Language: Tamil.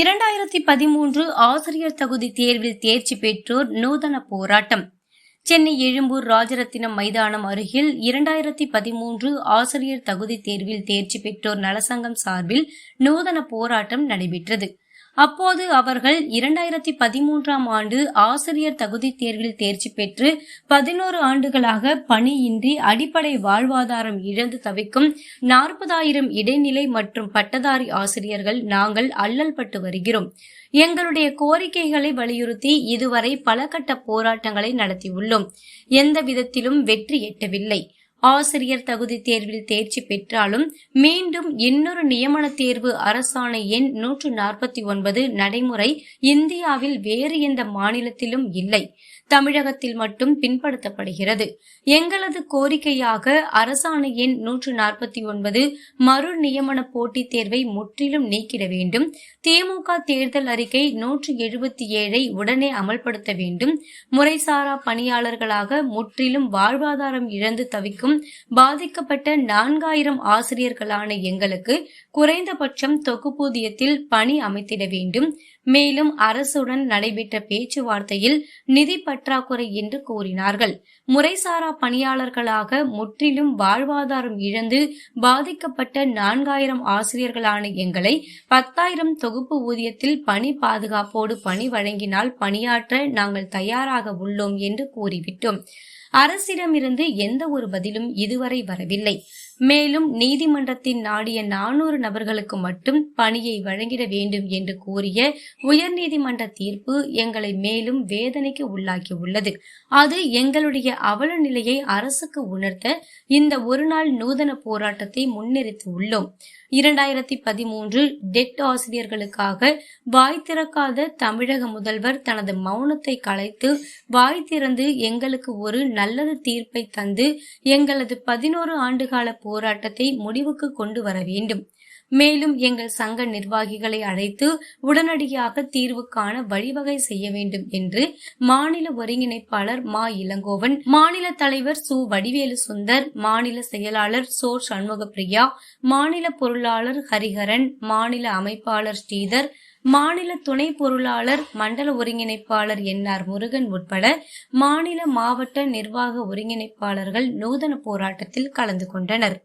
இரண்டாயிரத்தி பதிமூன்று ஆசிரியர் தகுதி தேர்வில் தேர்ச்சி பெற்றோர் நூதன போராட்டம். சென்னை எழும்பூர் ராஜரத்தினம் மைதானம் அருகில் இரண்டாயிரத்தி பதிமூன்று ஆசிரியர் தகுதி தேர்வில் தேர்ச்சி பெற்றோர் நலசங்கம் சார்பில் நூதன போராட்டம் நடைபெற்றது. அப்போது அவர்கள் இரண்டாயிரத்தி பதிமூன்றாம் ஆண்டு ஆசிரியர் தகுதி தேர்வில் தேர்ச்சி பெற்று பதினோரு ஆண்டுகளாக பணியின்றி அடிப்படை வாழ்வாதாரம் இழந்து தவிக்கும் நாற்பதாயிரம் இடைநிலை மற்றும் பட்டதாரி ஆசிரியர்கள் நாங்கள் அல்லல்பட்டு வருகிறோம். எங்களுடைய கோரிக்கைகளை வலியுறுத்தி இதுவரை பல கட்ட போராட்டங்களை நடத்தியுள்ளோம். எந்த விதத்திலும் வெற்றி எட்டவில்லை. ஆசிரியர் தகுதி தேர்வில் தேர்ச்சி பெற்றாலும் மீண்டும் இன்னொரு நியமன தேர்வு அரசாணை எண் நூற்று நாற்பத்தி ஒன்பது நடைமுறை இந்தியாவில் வேறு எந்த மாநிலத்திலும் இல்லை. தமிழகத்தில் மட்டும் பின்படுத்தப்படுகிறது. எங்களது கோரிக்கையாக அரசாணை எண் நூற்று நாற்பத்தி ஒன்பது மறு நியமன போட்டித் தேர்வை முற்றிலும் நீக்கிட வேண்டும். திமுக தேர்தல் அறிக்கை நூற்று எழுபத்தி ஏழை உடனே அமல்படுத்த வேண்டும். முறைசாரா பணியாளர்களாக முற்றிலும் வாழ்வாதாரம் இழந்து தவிக்கும் பாதிக்கப்பட்ட நான்காயிரம் ஆசிரியர்களான எங்களுக்கு குறைந்தபட்சம் தொகுப்பூதியத்தில் பணி அமைத்திட வேண்டும். மேலும் அரசுடன் நடைபெற்ற பேச்சுவார்த்தையில் நிதி பற்றாக்குறை என்று கூறினார்கள். முறைசாரா பணியாளர்களாக முற்றிலும் வாழ்வாதாரம் இழந்து பாதிக்கப்பட்ட நான்காயிரம் ஆசிரியர்களான எங்களை பத்தாயிரம் தொகுப்பு ஊதியத்தில் பணி பாதுகாப்போடு பணி வழங்கினால் பணியாற்ற நாங்கள் தயாராக உள்ளோம் என்று கூறிவிட்டோம். அரசிடமிருந்து எந்த ஒரு பதிலும் இதுவரை வரவில்லை. மேலும் நீதிமன்றத்தின் நாடிய நானூறு நபர்களுக்கு மட்டும் பணியை வழங்கிட வேண்டும் என்று கூறிய உயர்நீதிமன்ற தீர்ப்பு எங்களை மேலும் வேதனைக்கு உள்ளாக்கியுள்ளது. அது எங்களுடைய அவல நிலையை அரசுக்கு உணர்த்த இந்த ஒரு நாள் நூதன போராட்டத்தை முன்னெடுத்து உள்ளோம். இரண்டாயிரத்தி பதிமூன்று டெட் ஆசிரியர்களுக்காக வாய் திறக்காத தமிழக முதல்வர் தனது மௌனத்தை கலைத்து வாய் திறந்து எங்களுக்கு ஒரு நல்லது தீர்ப்பை தந்து எங்களது பதினோரு ஆண்டுகால போராட்டத்தை முடிவுக்கு கொண்டு வர வேண்டும். மேலும் எங்கள் சங்க நிர்வாகிகளை அழைத்து உடனடியாக தீர்வு காண வழிவகை செய்ய வேண்டும் என்று மாநில ஒருங்கிணைப்பாளர் மா. இளங்கோவன் மாநில தலைவர் சு. வடிவேலு சுந்தர் மாநில செயலாளர் சோ. சண்முகப்பிரியா மாநில பொருளாளர் ஹரிஹரன் மாநில அமைப்பாளர் ஸ்ரீதர் மாநில துணை பொருளாளர் மண்டல ஒருங்கிணைப்பாளர் என் முருகன் உட்பட மாநில மாவட்ட நிர்வாக ஒருங்கிணைப்பாளர்கள் நூதன போராட்டத்தில் கலந்து கொண்டனர்.